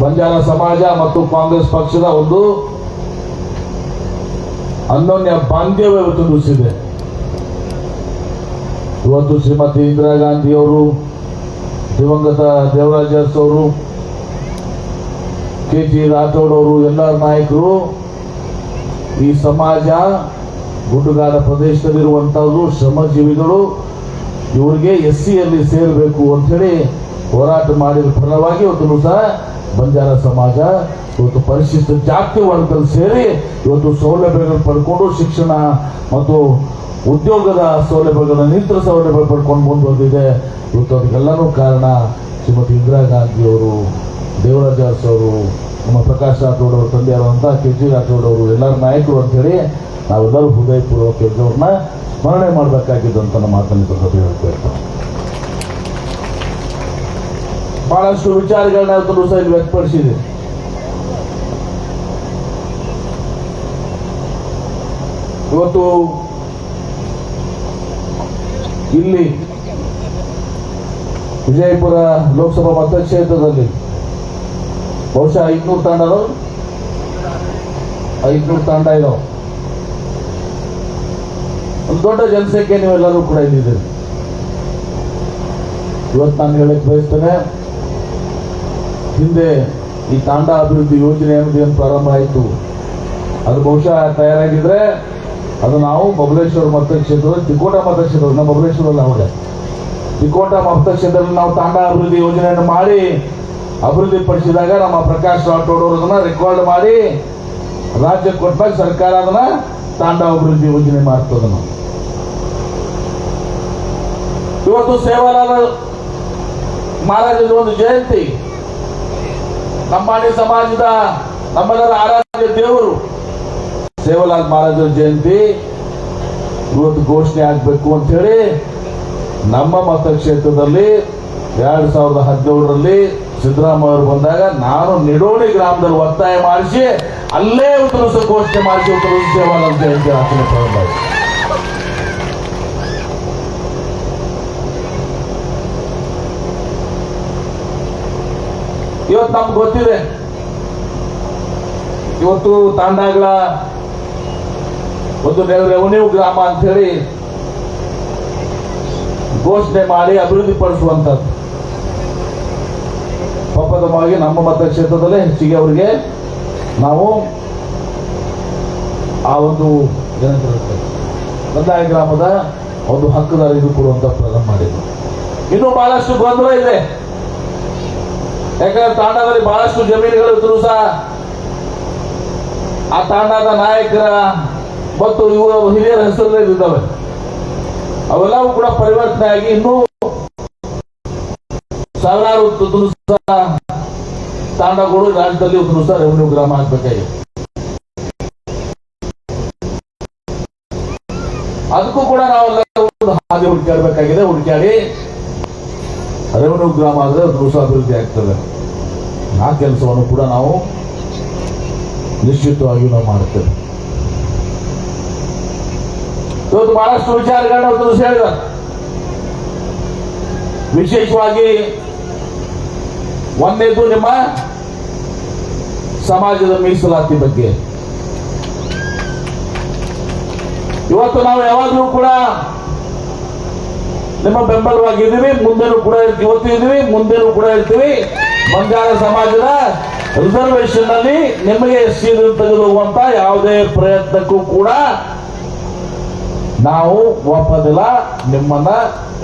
ಬಂಜಾರ ಸಮಾಜ ಮತ್ತು ಕಾಂಗ್ರೆಸ್ ಪಕ್ಷದ ಒಂದು ಅನ್ಯೋನ್ಯ ಬಾಂಧವ್ಯ ಇವತ್ತು ನುಸಿದೆ ಇವತ್ತು ಶ್ರೀಮತಿ ಇಂದಿರಾ ಗಾಂಧಿ ಅವರು ದಿವಂಗತ ದೇವರಾಜ ಅವರು ಕೆ ಜಿ ರಾಥೋಡ್ ಅವರು ಎಲ್ಲ ನಾಯಕರು ಈ ಸಮಾಜ ಗುಡ್ಡಗಾಡ ಪ್ರದೇಶದಲ್ಲಿರುವಂತಹವರು ಶ್ರಮಜೀವಿಗಳು ಇವರಿಗೆ ಎಸ್ ಸಿಯಲ್ಲಿ ಸೇರಬೇಕು ಅಂತೇಳಿ ಹೋರಾಟ ಮಾಡಿದ ಫಲವಾಗಿ ಇವತ್ತು ಸಹ ಬಂಜಾರ ಸಮಾಜ ಇವತ್ತು ಪರಿಶಿಷ್ಟ ಜಾತಿ ವರ್ಗದಲ್ಲಿ ಸೇರಿ ಇವತ್ತು ಸೌಲಭ್ಯಗಳು ಪಡ್ಕೊಂಡು ಶಿಕ್ಷಣ ಮತ್ತು ಉದ್ಯೋಗದ ಸೌಲಭ್ಯಗಳನ್ನು ನಿಂತರ ಸೌಲಭ್ಯ ಪಡ್ಕೊಂಡು ಮುಂದುವರೆದಿದೆ. ಇವತ್ತು ಅದಕ್ಕೆಲ್ಲನೂ ಕಾರಣ ಶ್ರೀಮತಿ ಇಂದಿರಾ ಗಾಂಧಿಯವರು ದೇವರಾಜ ಅವರು, ನಮ್ಮ ಪ್ರಕಾಶ್ ರಾಠೋಡ್ ತಂದೆ ತಂದೆಯಾದಂಥ ಕೆ ಜಿ ರಾಠೋಡ್ ಅವರು, ಎಲ್ಲರ ನಾಯಕರು ಅಂತೇಳಿ ನಾವೆಲ್ಲರೂ ಹೃದಯಪೂರ್ವಕ ಅವ್ರನ್ನ ಸ್ಮರಣೆ ನಮ್ಮ ಮಾತನ್ನು ಹೇಳ್ತಾ ಇರ್ತಾರೆ ಬಹಳಷ್ಟು ವಿಚಾರಗಳನ್ನ ಸಹ ಇಲ್ಲಿ ವ್ಯಕ್ತಪಡಿಸಿದೆ. ಇವತ್ತು ಇಲ್ಲಿ ವಿಜಯಪುರ ಲೋಕಸಭಾ ಮತಕ್ಷೇತ್ರದಲ್ಲಿ ಬಹುಶಃ ಐದ್ನೂರು ತಾಂಡಗಳು ಐದ್ನೂರು ತಾಂಡ ಇದಾವೆ. ಒಂದು ದೊಡ್ಡ ಜನಸಂಖ್ಯೆ ನೀವೆಲ್ಲರೂ ಕೂಡ ಇದ್ದೀರಿ ಇವತ್ತು ನಾನು ಹೇಳಕ್ಕೆ ಬಯಸ್ತೇನೆ ಹಿಂದೆ ಈ ತಾಂಡ ಅಭಿವೃದ್ಧಿ ಯೋಜನೆ ಅನ್ನೋದು ಏನು ಪ್ರಾರಂಭ ಆಯಿತು. ಅದು ಬಹುಶಃ ತಯಾರಾಗಿದ್ರೆ ಅದು ನಾವು ಬಬಲೇಶ್ವರ ಮತಕ್ಷೇತ್ರ ತಿಕೋಟ ಮತಕ್ಷೇತ್ರ ನಮ್ಮ ಬಬಲೇಶ್ವರಲ್ಲಿ ಅವಾಗ ತಿಕೋಟ ಮತಕ್ಷೇತ್ರದಲ್ಲಿ ನಾವು ತಾಂಡ ಅಭಿವೃದ್ಧಿ ಯೋಜನೆಯನ್ನು ಮಾಡಿ ಅಭಿವೃದ್ಧಿ ಪಡಿಸಿದಾಗ ನಮ್ಮ ಪ್ರಕಾಶ್ ರಾಠೋಡ್ ಅವರು ಅದನ್ನ ರೆಕಾರ್ಡ್ ಮಾಡಿ ರಾಜ್ಯ ಕೊಟ್ಟಾಗ ಸರ್ಕಾರ ಅದನ್ನ ತಾಂಡ ಅಭಿವೃದ್ಧಿ ಯೋಜನೆ ಮಾಡ್ತದ ನಾವು ಇವತ್ತು ಸೇವಾಲಾಲ್ ಮಹಾರಾಜದ ಒಂದು ಜಯಂತಿ. ನಮ್ಮಾಡಿ ಸಮಾಜದ ನಮ್ಮೆಲ್ಲರ ಆರಾಧ್ಯ ದೇವರು. ಸೇವಲಾಲ್ ಮಹಾರಾಜರ ಜಯಂತಿ ಇವತ್ತು ಘೋಷಣೆ ಆಗ್ಬೇಕು ಅಂತ ಹೇಳಿ ನಮ್ಮ ಮತಕ್ಷೇತ್ರದಲ್ಲಿ ಎರಡ್ ಸಾವಿರದ ಹದಿನೇಳರಲ್ಲಿ ಸಿದ್ದರಾಮಯ್ಯ ಅವರು ಬಂದಾಗ ನಾನು ನಿಡೋಣಿ ಗ್ರಾಮದಲ್ಲಿ ಒತ್ತಾಯ ಮಾಡಿಸಿ ಅಲ್ಲೇ ಉತ್ತರಿಸ ಘೋಷಣೆ ಮಾಡಿಸಿ ಉತ್ತರಿಸ ಸೇವಾಲಾಲ್ ಜಯಂತಿ ಆಚರಣೆ ಪ್ರಾರಂಭ ಇವತ್ತು ನಮ್ಗೆ ಗೊತ್ತಿದೆ. ಇವತ್ತು ತಾಂಡಗಳ ಒಂದು ರೆವನ್ಯೂ ಗ್ರಾಮ ಅಂತ ಹೇಳಿ ಘೋಷಣೆ ಮಾಡಿ ಅಭಿವೃದ್ಧಿ ಪಡಿಸುವಂಥದ್ದು ನಮ್ಮ ಮತಕ್ಷೇತ್ರದಲ್ಲೇ ಹೆಚ್ಚಿಗೆ ಅವರಿಗೆ ನಾವು ಆ ಒಂದು ಕಂದಾಯ ಗ್ರಾಮದ ಒಂದು ಹಕ್ಕುದಾರ ಇದು ಕೊಡುವಂತ ಪ್ರಾರಂಭ ಮಾಡಿದ್ರು. ಇನ್ನೂ ಬಹಳಷ್ಟು ಗೊಂದಲ ಇದೆ. ಯಾಕಂದ್ರೆ ತಾಂಡದಲ್ಲಿ ಬಹಳಷ್ಟು ಜಮೀನುಗಳು ಇದ್ರು ಸಹ. ಆ ತಾಂಡದ ನಾಯಕರ ಮತ್ತು ಇವರ ಹಿರಿಯರ ಹೆಸರಲ್ಲಿ ಇದ್ದಾವೆ. ಅವೆಲ್ಲವೂ ಕೂಡ ಪರಿವರ್ತನೆ ಆಗಿ ಇನ್ನೂ ಸಾವಿರಾರು ತಾಂಡಗಳು ರಾಜ್ಯದಲ್ಲಿ ಸಹ ರೆವೆನ್ಯೂ ಗ್ರಾಮ ಆಗ್ಬೇಕಾಗಿದೆ ಅದಕ್ಕೂ ಕೂಡ ನಾವೆಲ್ಲ ಒಂದು ಹಾದಿ ಹುಡುಕಾಡಬೇಕಾಗಿದೆ, ಹುಡುಕಾಡಿ ರೆವೆನ್ಯೂ ಗ್ರಾಮ ಆದರೆ ಅಭಿವೃದ್ಧಿ ಆಗ್ತದೆ. ಆ ಕೆಲಸವನ್ನು ಕೂಡ ನಾವು ನಿಶ್ಚಿತವಾಗಿಯೂ ನಾವು ಮಾಡ್ತೇವೆ ಇವತ್ತು ಬಹಳಷ್ಟು ವಿಚಾರಗಳನ್ನ ಇವತ್ತು ಹೇಳಿದ ವಿಶೇಷವಾಗಿ ಒಂದೇದು ನಿಮ್ಮ ಸಮಾಜದ ಮೀಸಲಾತಿ ಬಗ್ಗೆ. ಇವತ್ತು ನಾವು ಯಾವಾಗಲೂ ಕೂಡ ನಿಮ್ಮ ಬೆಂಬಲವಾಗಿದ್ದೀವಿ, ಮುಂದೆನೂ ಕೂಡ ಇರ್ತೀವಿ. ಇವತ್ತು ಕೂಡ ಇರ್ತೀವಿ. ಬಂಜಾರ ಸಮಾಜದ ರಿಸರ್ವೇಶನ್ನಲ್ಲಿ ನಿಮಗೆ ಸೀರೆ ತೆಗೆದುವಂತ ಯಾವುದೇ ಪ್ರಯತ್ನಕ್ಕೂ ಕೂಡ ನಾವು ಒಪ್ಪದಿಲ್ಲ. ನಿಮ್ಮನ್ನ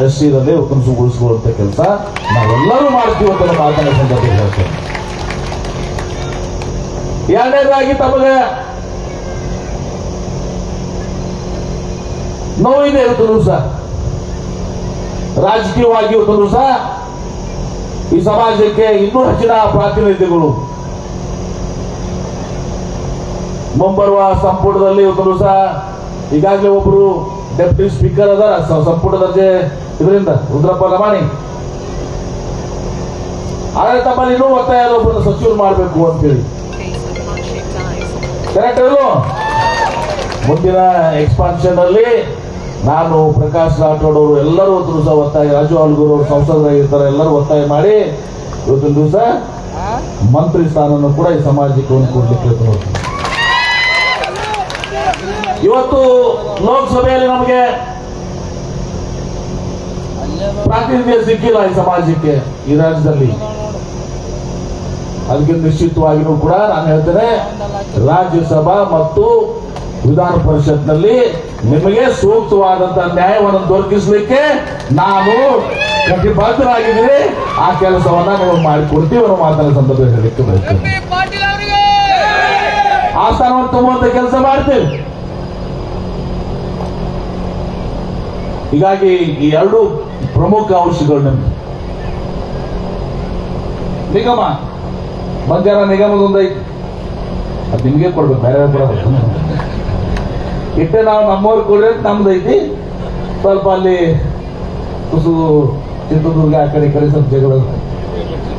ಎಸ್ ಸಿದಲ್ಲಿ ಉತ್ತರಿಸಿಗೊಳಿಸಿಕೊಳ್ಳುವಂತ ಕೆಲಸ ನಾವೆಲ್ಲರೂ ಮಾಡ್ತೀವಿ ಅಂತ ನಮ್ಮ ಮಾತನ್ನ ಸಂದರ್ಭ ಹೇಳ್ತೇನೆ. ಎರಡನೇದಾಗಿ ತಮಗೆ ನೋವಿದೆ ಇವತ್ತು ಸಹ ರಾಜಕೀಯವಾಗಿ ಇವತ್ತು ಸಹ ಈ ಸಮಾಜಕ್ಕೆ ಇನ್ನೂ ಹೆಚ್ಚಿನ ಪ್ರಾತಿನಿಧ್ಯಗಳು. ಮುಂಬರುವ ಸಂಪುಟದಲ್ಲಿ ಇವತ್ತು ಸಹ ಈಗಾಗಲೇ ಒಬ್ಬರು ಡೆಪ್ಯೂಟಿ ಸ್ಪೀಕರ್ ಅದಾರ. ಸಂಪುಟ ದರ್ಜೆ ಇದರಿಂದ ರುದ್ರಪ್ಪ ಲಮಾಣಿ. ಆದರೆ ತಮ್ಮಲ್ಲಿ ಇನ್ನೂ ಒತ್ತಾಯ ಒಬ್ಬರನ್ನ ಸಚಿವರು ಮಾಡಬೇಕು ಅಂತೇಳಿ. ಕರೆಕ್ಟ್ ಮುಂದಿನ ಎಕ್ಸ್ಪಾನ್ಷನ್ ಅಲ್ಲಿ ನಾನು ಪ್ರಕಾಶ್ ರಾಠೋಡ್ ಅವರು ಎಲ್ಲರೂ ಒಂದು ದಿವಸ ಒತ್ತಾಯ, ರಾಜು ಆಲ್ಗೂರು ಅವರು ಸಂಸದರಾಗಿರ್ತಾರೆ ಎಲ್ಲರೂ ಒತ್ತಾಯ ಮಾಡಿ ಇವತ್ತಿನ ದಿವಸ ಮಂತ್ರಿ ಸ್ಥಾನವನ್ನು ಕೂಡ ಈ ಸಮಾಜಕ್ಕೆ ಒಂದು ಕೊಡ್ಲಿಕ್ಕೆ. ಇವತ್ತು ಲೋಕಸಭೆಯಲ್ಲಿ ನಮಗೆ ಪ್ರಾತಿನಿಧ್ಯ ಸಿಕ್ಕಿಲ್ಲ ಈ ಸಮಾಜಕ್ಕೆ, ಈ ರಾಜ್ಯದಲ್ಲಿ ಅದಕ್ಕೆ ನಿಶ್ಚಿತವಾಗಿಯೂ ಕೂಡ ನಾನು ಹೇಳ್ತೇನೆ, ರಾಜ್ಯಸಭಾ ಮತ್ತು ವಿಧಾನ ಪರಿಷತ್ನಲ್ಲಿ ನಿಮಗೆ ಸೂಕ್ತವಾದಂತ ನ್ಯಾಯವನ್ನು ದೊರಕಿಸಲಿಕ್ಕೆ ನಾನು ಕಟಿಬದ್ಧರಾಗಿದ್ದೀನಿ ಆ ಕೆಲಸವನ್ನ ನೀವು ಮಾಡಿಕೊಡ್ತೀವಿ ಅನ್ನೋ ಮಾತನ್ನ ಸಂದರ್ಭದಲ್ಲಿ ಹೇಳಲಿಕ್ಕೆ ಬಯಸ್ತೇನೆ. ಆ ಸ್ಥಾನವನ್ನು ತುಂಬುವಂತ ಕೆಲಸ ಮಾಡ್ತೇವೆ. ಹೀಗಾಗಿ ಈ ಎರಡು ಪ್ರಮುಖ ಅಂಶಗಳು ನಮ್ಗೆ ನಿಗಮ ಮಧ್ಯಾಹ್ನ ನಿಗಮದೊಂದೈತಿ. ಅದು ನಿಮಗೆ ಕೊಡ್ಬೇಕು ಬೇರೆ ಕೊಡಬೇಕು ಇಟ್ಟೆ ನಾವು ನಮ್ಮವ್ರು ಕೊಡ್ರಿ ಅಂತ ನಮ್ದೈತಿ ಸ್ವಲ್ಪ ಅಲ್ಲಿ ಕುಸು ಚಿತ್ರದುರ್ಗ ಆ ಕಡೆ ಈ ಕಡೆ ಸ್ವಲ್ಪ ಜಗಳ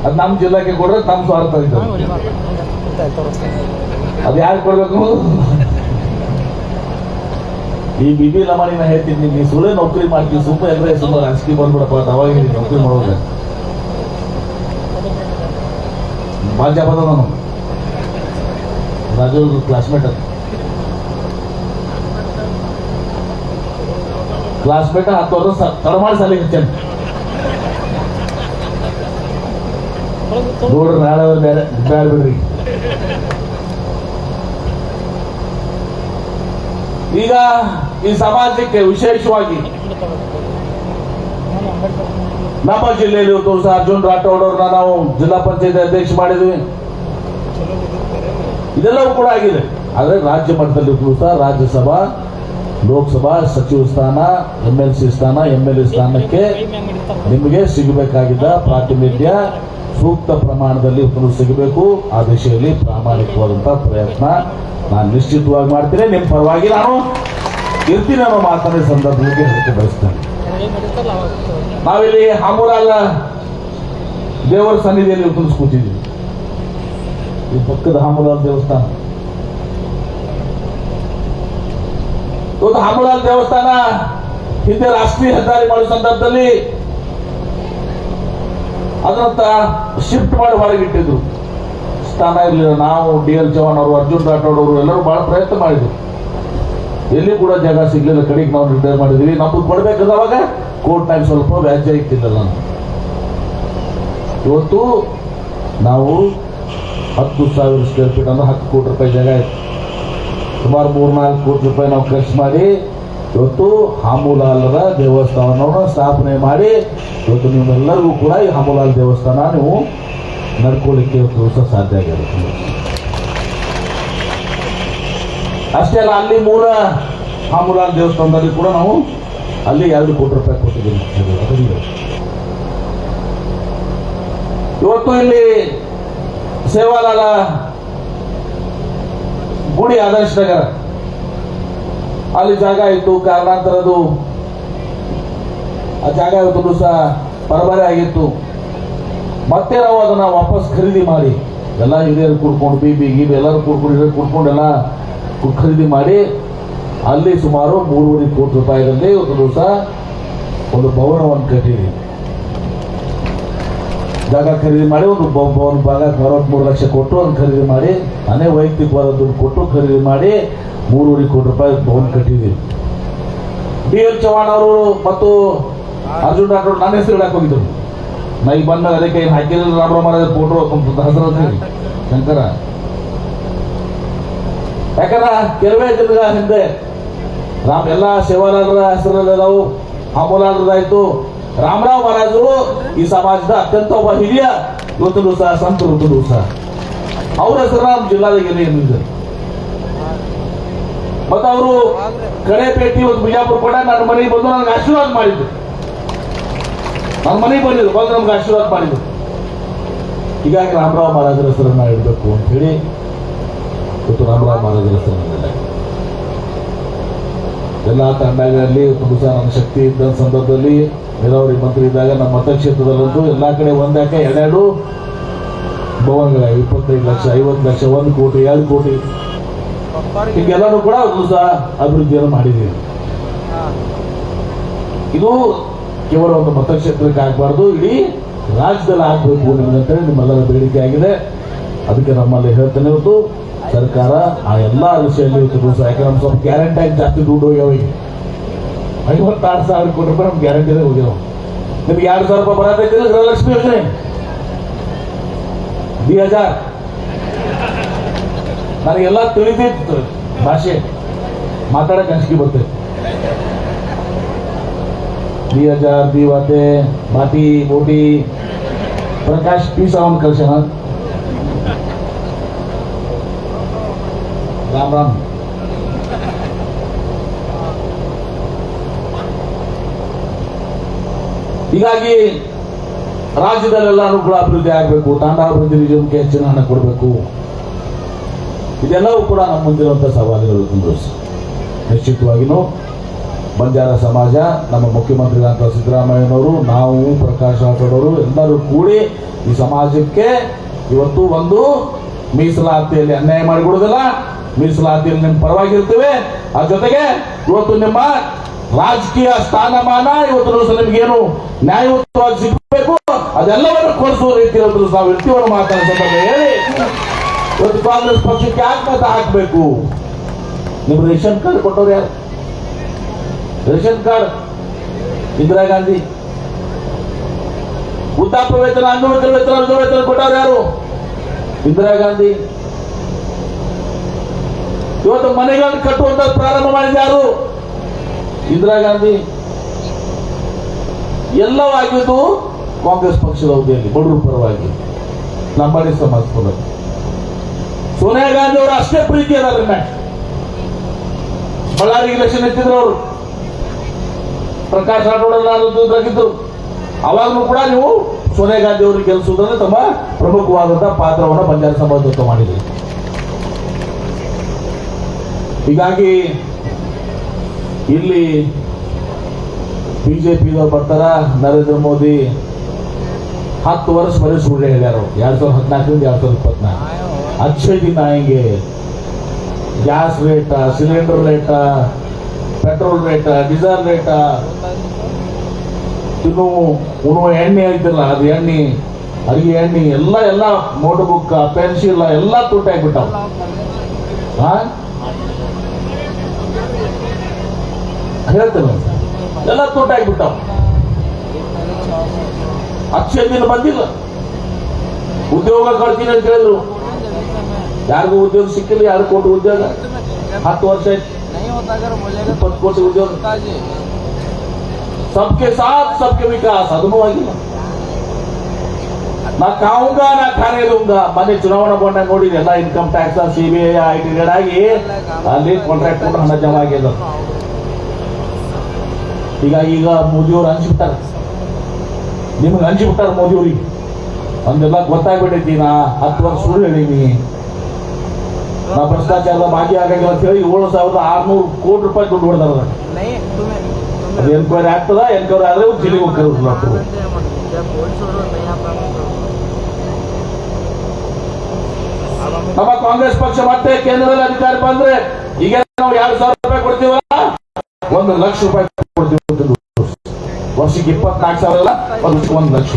ಅದು ನಮ್ಮ ಜಿಲ್ಲಾಕ್ಕೆ ಕೊಡ್ರೆ ನಮ್ಮ ಸ್ವಾರ್ಥ ಐತೆ ಅದು. ಯಾರು ಕೊಡ್ಬೇಕು? ಈ ಬಿಬಿ ಲಮಾಣಿ ನಾ ಹೇಳ್ತೀನಿ, ನೀ ಸುಳ್ಳೆ ನೌಕರಿ ಮಾಡ್ತೀವಿ ಸುಮ್ಮನೆ ಅಂದ್ರೆ ಸುಮ್ಮನೆ ರಾಜಕೀಯ ಬಂದ್ಬಿಡಪ್ಪ, ಅಂತ ಅವಾಗ ನೌಕರಿ ಮಾಡೋದು. ಭಾಳ ಬಂದ ನಾನು. ರಾಜು ಕ್ಲಾಸ್ಮೇಟ್ ಅದು. ಕ್ಲಾಸ್ಮೇಟ್ ಹತ್ತು ವರ್ಷ ತಡಮಾಡಿ ಸಾಲಿಗೆ ಹಚ್ಚೇನೆ ನೋಡ್ರಿ ನಾಳೆ ಬೇರೆ ಬೇಡ ಬಿಡ್ರಿ. ಈಗ ಈ ಸಮಾಜಕ್ಕೆ ವಿಶೇಷವಾಗಿ ನಮ್ಮ ಜಿಲ್ಲೆಯಲ್ಲಿ ಸಹ ಅರ್ಜುನ್ ರಾಠೋಡ್ ಅವ್ರನ್ನ ನಾವು ಜಿಲ್ಲಾ ಪಂಚಾಯತ್ ಅಧ್ಯಕ್ಷ ಮಾಡಿದ್ವಿ. ಇದೆಲ್ಲವೂ ಕೂಡ ಆಗಿದೆ. ಆದರೆ ರಾಜ್ಯ ಮಟ್ಟದಲ್ಲಿ ಸಹ ರಾಜ್ಯಸಭಾ ಲೋಕಸಭಾ ಸಚಿವ ಸ್ಥಾನ ಎಂ ಎಲ್ ಸಿ ಸ್ಥಾನ ಎಂ ಎಲ್ ಎ ಸ್ಥಾನಕ್ಕೆ ನಿಮಗೆ ಸಿಗಬೇಕಾಗಿದ್ದ ಪ್ರಾತಿನಿಧ್ಯ ಸೂಕ್ತ ಪ್ರಮಾಣದಲ್ಲಿ ಸಿಗಬೇಕು. ಆ ದಿಶೆಯಲ್ಲಿ ಪ್ರಾಮಾಣಿಕವಾದಂತಹ ಪ್ರಯತ್ನ ನಾನು ನಿಶ್ಚಿತವಾಗಿ ಮಾಡ್ತೀನಿ. ನಿಮ್ಮ ಪರವಾಗಿ ನಾನು ಇರ್ತೀನಿ ಅನ್ನೋ ಮಾತನ್ನ ಈ ಸಂದರ್ಭದಲ್ಲಿ ಹೇಳಕ್ಕೆ ಬಯಸ್ತೇನೆ. ನಾವಿಲ್ಲಿ ಹಾಮುಲಾಲ ದೇವರ ಸನ್ನಿಧಿಯಲ್ಲಿ ಕುಂತು ಕೂತಿದ್ವಿ ಈ ಪಕ್ಕದ ಹಾಮೂರಾಲ್ ದೇವಸ್ಥಾನ. ಇವತ್ತು ಹಾಮೂಲಾಲ್ ದೇವಸ್ಥಾನ, ಹಿಂದೆ ರಾಷ್ಟ್ರೀಯ ಹೆದ್ದಾರಿ ಮಾಡೋ ಸಂದರ್ಭದಲ್ಲಿ ಅದನ್ನ ಶಿಫ್ಟ್ ಮಾಡಿ ಹೊರಗಿಟ್ಟಿದ್ರು ಸ್ಥಾನ ಇರಲಿಲ್ಲ. ನಾವು ಡಿ ಎಲ್ ಚೌಹಾಣ್ ಅವರು, ಅರ್ಜುನ್ ರಾಠೋಡ್ ಅವರು ಎಲ್ಲರೂ ಬಹಳ ಪ್ರಯತ್ನ ಮಾಡಿದ್ರು. ಎಲ್ಲಿ ಕೂಡ ಜಾಗ ಸಿಗ್ಲಿಲ್ಲ. ಕಡೆಗೆ ನಾವು ನಿರ್ಧಾರ ಮಾಡಿದ್ವಿ. ನಮ್ದು ಕೋರ್ಟ್ ಕೋರ್ಟ್ನಾಗ ಸ್ವಲ್ಪ ವ್ಯಾಜ್ಯ ಇತ್ತಿಲ್ಲ ನಾನು ಇವತ್ತು ನಾವು ಹತ್ತು ಸಾವಿರ ಸ್ಕ್ವೇರ್ ಫೀಟ್ ಅಂದ್ರೆ ಹತ್ತು ಕೋಟಿ ರೂಪಾಯಿ ಜಾಗ ಆಯ್ತು. ಸುಮಾರು ಮೂರ್ನಾಲ್ಕು ಕೋಟಿ ರೂಪಾಯಿ ನಾವು ಖರ್ಚು ಮಾಡಿ, ಇವತ್ತು ಹಾಮುಲಾಲರ ದೇವಸ್ಥಾನವನ್ನು ಸ್ಥಾಪನೆ ಮಾಡಿ, ಇವತ್ತು ನಿಮ್ಮೆಲ್ಲರಿಗೂ ಕೂಡ ಈ ಹಾಮುಲಾಲ್ ದೇವಸ್ಥಾನ ನೀವು ನಡ್ಕೊಳ್ಳಿಕ್ಕೆ ಸಹ ಸಾಧ್ಯ ಆಗಿರುತ್ತೆ ಅಷ್ಟೇ ಅಲ್ಲ, ಅಲ್ಲಿ ಮೂರ ಹಾಮುಲಾಲ್ ದೇವಸ್ಥಾನದಲ್ಲಿ ಕೂಡ ನಾವು ಅಲ್ಲಿ ಎರಡು ಕೋಟಿ ರೂಪಾಯಿ ಕೊಟ್ಟಿದ್ದೀವಿ. ಇವತ್ತು ಇಲ್ಲಿ ಸೇವಾಲಾಲ ಗುಡಿ ಆದರ್ಶ ನಗರ ಅಲ್ಲಿ ಜಾಗ ಇತ್ತು ಕಾರಣಾಂತರದು ಆ ಜಾಗ ಇವತ್ತು ಸಹ ಪರಬರೆ ಆಗಿತ್ತು. ಮತ್ತೆ ನಾವು ಅದನ್ನ ವಾಪಸ್ ಖರೀದಿ ಮಾಡಿ. ಎಲ್ಲ ಹಿರಿಯರು ಕೂಡ್ಕೊಂಡು, ಬಿ ಬಿ ಗಿಬಿ ಎಲ್ಲರೂ ಕೂಡ್ಕೊಂಡು, ಹಿರಿಯರು ಕೂಡ್ಕೊಂಡು ಎಲ್ಲ ಖರೀದಿ ಮಾಡಿ, ಅಲ್ಲಿ ಸುಮಾರು ಮೂರುವರೆ ಕೋಟಿ ರೂಪಾಯಿದಲ್ಲಿ ಒಂದು ದಿವಸ ಒಂದು ಭವನವನ್ನು ಕಟ್ಟಿದ್ವಿ ಜಾಗ ಖರೀದಿ ಮಾಡಿ, ಒಂದು ಒಂದು ಭಾಗ ಅರವತ್ಮೂರು ಲಕ್ಷ ಕೊಟ್ಟು ಒಂದು ಖರೀದಿ ಮಾಡಿ ನಾನೇ ವೈಯಕ್ತಿಕವಾದ ದುಡ್ಡು ಕೊಟ್ಟು ಖರೀದಿ ಮಾಡಿ ಮೂರುವರೆ ಕೋಟಿ ರೂಪಾಯಿ ಭವನ ಕಟ್ಟಿದ್ದೀವಿ ಡಿ ಎಲ್. ಚೌಹಾಣ್ ಅವರು ಮತ್ತು ಅರ್ಜುನ್ ರಾಠೋಡ್ ನನ್ನ ಹೆಸರು ಇಡಕ್ಕೆ ಹೋಗಿದ್ರು. ನಾ ಈಗ ಬಂದಾಗ ಅದಕ್ಕೆ ಏನು ಹಾಕಿರಲಿಲ್ಲ ರಾಮರಾಮ ಫೋಟೋ ಹೆಸರು ಹೇಳಿ. ಶಂಕರ. ಯಾಕಂದ್ರೆ ಕೆಲವೇ ದಿನಗಳ ಹಿಂದೆ ರಾಮ್, ಎಲ್ಲ ಸೇವಾಲಾಲರ ಹೆಸರಲ್ಲೆಲ್ಲವು ಅಮೂಲಾಲರದಾಯ್ತು ರಾಮರಾವ್ ಮಹಾರಾಜರು ಈ ಸಮಾಜದ ಅತ್ಯಂತ ಒಬ್ಬ ಹಿರಿಯ ಇವತ್ತು ದಿವಸ ಸಂತರು ಇವತ್ತು ದಿವಸ ಅವ್ರ ಹೆಸರು ನಮ್ಮ ಜಿಲ್ಲಾದಾಗ ಏನಿದೆ ಮತ್ತು ಅವರು ಕಡೆಪೇಟಿ ಒಂದು ಬಿಜಾಪುರ ಕೂಡ ನನ್ನ ಮನೆಗೆ ಬಂದು ನನಗೆ ಆಶೀರ್ವಾದ ಮಾಡಿದ್ರು ನನ್ನ ಮನೆಗೆ ಬಂದಿದ್ರು ಬಂದು ನಮ್ಗೆ ಆಶೀರ್ವಾದ ಮಾಡಿದ್ರು ಹೀಗಾಗಿ ರಾಮರಾವ್ ಮಹಾರಾಜರ ಹೆಸರನ್ನ ಇಡಬೇಕು ಅಂತ ಹೇಳಿ ಇವತ್ತು ರಾಮರಾವ್ ಮಹಾರಾಜರ ಹೆಸರನ್ನ ಇಡಲಾಗಿದೆ. ಎಲ್ಲ ತಂಡಗಳಲ್ಲಿ ಇವತ್ತು ದಿವಸ ನನ್ನ ಶಕ್ತಿ ಇದ್ದ ಸಂದರ್ಭದಲ್ಲಿ ನೀರಾವರಿ ಮಂತ್ರಿ ಇದ್ದಾಗ ನಮ್ಮ ಮತಕ್ಷೇತ್ರದಲ್ಲಂತೂ ಎಲ್ಲ ಕಡೆ ಒಂದಾಕೆ ಎರಡೆರಡು? ಭವನಗಳ ಇಪ್ಪತ್ತೈದು ಲಕ್ಷ, ಐವತ್ತು ಲಕ್ಷ, ಒಂದು ಕೋಟಿ, ಎರಡು ಕೋಟಿ. ಹೀಗೆಲ್ಲರೂ ಕೂಡ ದಿವಸ ಅಭಿವೃದ್ಧಿಯನ್ನು ಮಾಡಿದ್ದೀವಿ. ಇದು ಕೇವಲ ಒಂದು ಮತಕ್ಷೇತ್ರಕ್ಕೆ ಆಗಬಾರ್ದು, ಇಡೀ ರಾಜ್ಯದಲ್ಲಿ ಆಗಬೇಕು ನಿಮ್ಗಂತೇಳಿ ನಿಮ್ಮೆಲ್ಲರ ಬೇಡಿಕೆ ಆಗಿದೆ. ಅದಕ್ಕೆ ನಮ್ಮಲ್ಲಿ ಹೇಳ್ತಾನೆ ಇವತ್ತು, ಸರ್ಕಾರ ಆ ಎಲ್ಲ ವಿಷಯದಲ್ಲಿ ಯಾಕಂದ್ರೆ ನಮ್ಮ ಸ್ವಲ್ಪ ಗ್ಯಾರಂಟಿ ಆಗಿ ಜಾಸ್ತಿ ದುಡ್ಡು ಹೋಗ್ಯಾವ ಐವತ್ತಾರು ಸಾವಿರ ಕೋಟಿ ರೂಪಾಯಿ ನಮ್ಗೆ ಗ್ಯಾರಂಟಿ ಹೋಗ್ಯಾವ ನಿಮ್ಗೆ ಎರಡು ಸಾವಿರ ರೂಪಾಯಿ ಬರಬೇಕಿಲ್ಲ ಗೃಹಲಕ್ಷ್ಮಿ ಯೋಜನೆ. ದಿ ಹಜಾರ್. ನನಗೆಲ್ಲ ತಿಳಿದಿತ್ತು ಭಾಷೆ. ಮಾತಾಡಕ್ಕೆ ಅನಿಸಿಕೆ ಬರ್ತೈತೆ. ದಿ ಹಜಾರ್ ದಿ ವಾತೆ ಬಾಟಿ ಬೋಟಿ, ಪ್ರಕಾಶ್, ಪಿ ಸಾವನ್ ಕಲ್ಸಣ ರಾಮ್ ರಾಮ್. ಹೀಗಾಗಿ ರಾಜ್ಯದಲ್ಲೆಲ್ಲ ಅನುಕೂಲ ಅಭಿವೃದ್ಧಿ ಆಗಬೇಕು ತಾಂಡಾಭಿವೃದ್ಧಿ ನಿಗಮಕ್ಕೆ ಹೆಚ್ಚಿನ ಹಣ ಕೊಡಬೇಕು. ಇದೆಲ್ಲವೂ ಕೂಡ ನಮ್ಮ ಮುಂದಿರುವಂಥ ಸವಾಲುಗಳು ಮುಂದುವರಿಸಿ ನಿಶ್ಚಿತವಾಗಿಯೂ ಬಂಜಾರ ಸಮಾಜ, ನಮ್ಮ ಮುಖ್ಯಮಂತ್ರಿಗಳಂತ ಸಿದ್ದರಾಮಯ್ಯನವರು, ನಾವು, ಪ್ರಕಾಶ್ ಆಟೋಡವರು ಎಲ್ಲರೂ ಕೂಡಿ ಈ ಸಮಾಜಕ್ಕೆ ಇವತ್ತು ಒಂದು ಮೀಸಲಾತಿಯಲ್ಲಿ ಅನ್ಯಾಯ ಮಾಡಿಕೊಡುವುದಿಲ್ಲ. ಮೀಸಲಾತಿಯಲ್ಲಿ ನಿಮ್ಮ ಪರವಾಗಿರ್ತೇವೆ ಆ ಜೊತೆಗೆ ಇವತ್ತು ನಿಮ್ಮ ರಾಜಕೀಯ ಸ್ಥಾನಮಾನ ಇವತ್ತು ನಿಮಗೇನು ನ್ಯಾಯಯುತವಾಗಿ ಸಿಗಬೇಕು? ಅದೆಲ್ಲವನ್ನು ಕೊಡಿಸುವ ರೀತಿಯಲ್ಲಿ ನಾವು ಇರ್ತೀವನ್ನು ಮಾತಾಡೋ ಸಂದರ್ಭ ಹೇಳಿ. ಇವತ್ತು ಕಾಂಗ್ರೆಸ್ ಪಕ್ಷಕ್ಕೆ ಯಾಕೆ ಮತ ಹಾಕಬೇಕು. ನಿಮ್ಮ ರೇಷನ್ ಕಾರ್ಡ್ ಕೊಟ್ಟವ್ರು ಯಾರು? Ration card? ಇಂದಿರಾ ಗಾಂಧಿ. ಉದ್ದಾಪ ವೇತನ ಅಂಗವೇತನ ವೇತನ ಅಂಗವೇತನ ವೇತನ ಕೊಟ್ಟವ್ರು ಯಾರು? ಇಂದಿರಾ ಗಾಂಧಿ. ಇವತ್ತು ಮನೆಗಳನ್ನು ಕಟ್ಟುವಂತ ಪ್ರಾರಂಭ ಮಾಡಿದ ಯಾರು? ಇಂದಿರಾ ಗಾಂಧಿ ಎಲ್ಲವೂ ಆಗಿದ್ದು ಕಾಂಗ್ರೆಸ್ ಪಕ್ಷದ ಅವಧಿಯಲ್ಲಿ ಬಡವರ ಪರವಾಗಿ ಲಂಬಾಣಿ ಸಮಾಜ ಪರವಾಗಿ. ಸೋನಿಯಾ ಗಾಂಧಿ ಅವರು ಅಷ್ಟೇ ಪ್ರೀತಿ ಅದಾರೆ ಬಳ್ಳಾರಿ ಇಲೆಕ್ಷನ್ ಎತ್ತಿದ್ರು ಅವರು. ಪ್ರಕಾಶ್ ರಾಠೋಡ್ ಅವಾಗಲೂ ಕೂಡ ನೀವು ಸೋನಿಯಾ ಗಾಂಧಿ ಅವರಿಗೆ ಗೆಲ್ಲಿಸುವುದನ್ನು ತಮ್ಮ ಪ್ರಮುಖವಾದಂತಹ ಪಾತ್ರವನ್ನು ಬಂಜಾರ ಸಮಾಜದ ಮಾಡಿದ್ರಿ. ಹೀಗಾಗಿ ಇಲ್ಲಿ ಬಿಜೆಪಿದವ್ರು ಬರ್ತಾರ? ನರೇಂದ್ರ ಮೋದಿ ಹತ್ತು ವರ್ಷ ಬರೀ ಸುಳ್ಳು ಹೇಳ್ಯಾರ. ಎರಡು ಸಾವಿರದ ಹದಿನಾಲ್ಕರಿಂದ ಎರಡು ಸಾವಿರದ ಇಪ್ಪತ್ನಾಲ್ಕು. ಅಕ್ಷಯ್ ದಿನ ಹಿಂಗೆ gas rate, cylinder rate, petrol rate, diesel rate. ಇನ್ನು ಉಣ್ಣುವ ಎಣ್ಣೆ ಐತಿಲ್ಲ ಅದು ಎಣ್ಣೆ, ಅಡಿಗೆ ಎಣ್ಣೆ, ಎಲ್ಲ ಎಲ್ಲ ನೋಟ್ಬುಕ್ ಪೆನ್ಸಿಲ್, ಎಲ್ಲ ತುಟ್ಟಾಗ್ಬಿಟ್ಟಾವ. ಹೇಳ್ತೇನೆ ಎಲ್ಲ ತುಟ್ಟಾಗ್ಬಿಟ್ಟಾವ ಅಕ್ಷಯ ದಿನ ಬಂದಿಲ್ಲ ಉದ್ಯೋಗ ಕೊಡ್ತೀನಿ ಅಂತ ಹೇಳಿದ್ರು ಯಾರಿಗೂ ಉದ್ಯೋಗ ಸಿಕ್ಕಿಲ್ಲ ಯಾರು ಕೊಟ್ಟು ಉದ್ಯೋಗ ಹತ್ತು ವರ್ಷ ಆಯ್ತು नहीं होता अगर बोलेगा ಇಪ್ಪತ್ತು ಕೋಟಿ ಉದ್ಯೋಗ ताजी सबके साथ सबके विकास ಅದನ್ನೂ ಆಗಿಲ್ಲ ನಾ ಕಾವುಂಗ ನಾ ಖಾನೆ ದೂಂಗ ಮೊನ್ನೆ ಚುನಾವಣಾ ಬಂಡ ನೋಡಿದೆ ಎಲ್ಲ income tax C B I I T raid ಆಗಿ ಅಲ್ಲಿ ಕಾಂಟ್ರಾಕ್ಟ್ ಕೊಟ್ಟು ಹಣ ಜಮಾ ಆಗ್ಯದ ಈಗ ಈಗ ಮೋದಿಯವ್ರು ಹಂಚ್ಬಿಟ್ಟಾರೆ ನಿಮಗೆ ಹಂಚ್ಬಿಟ್ಟಾರ ಮೋದಿಯವ್ರಿಗೆ. ಅಂದೆಲ್ಲ ಗೊತ್ತಾಗ್ಬಿಟ್ಟೈತಿ ನಾ ಹತ್ತು ವರ್ಷ ಸುಳ್ಳು ಹೇಳಿದೀನಿ. ನಾ ಭ್ರಷ್ಟಾಚಾರದ ಬಾಕಿ ಆಗಂಗಿಲ್ಲ ಅಂತ ಹೇಳಿ ಏಳು ಸಾವಿರದ ಆರ್ನೂರು ಕೋಟಿ ರೂಪಾಯಿ ದುಡ್ಡು ಹೊಡೆದಾರ ಅದು ಎನ್ಕ್ವೈರಿ ಆಗ್ತದ? ಎನ್ಕ್ವೈರಿ ಆದ್ರೆ ಜಿಲ್ಲೆಗೆ ಹೋಗ್ತಾರೆ ನಮ್ಮ ಕಾಂಗ್ರೆಸ್ ಪಕ್ಷ ಮತ್ತೆ ಕೇಂದ್ರದಲ್ಲಿ ಅಧಿಕಾರ ಬಂದ್ರೆ ಈಗ ನಾವು ಎರಡು ಸಾವಿರ ರೂಪಾಯಿ ಕೊಡ್ತೀವಲ್ಲ? ಒಂದು ಲಕ್ಷ ರೂಪಾಯಿ ವರ್ಷಕ್ಕೆ ಇಪ್ಪತ್ನಾಲ್ಕು ಸಾವಿರ ಅಲ್ಲ ಒಂದು ಒಂದು ಲಕ್ಷ.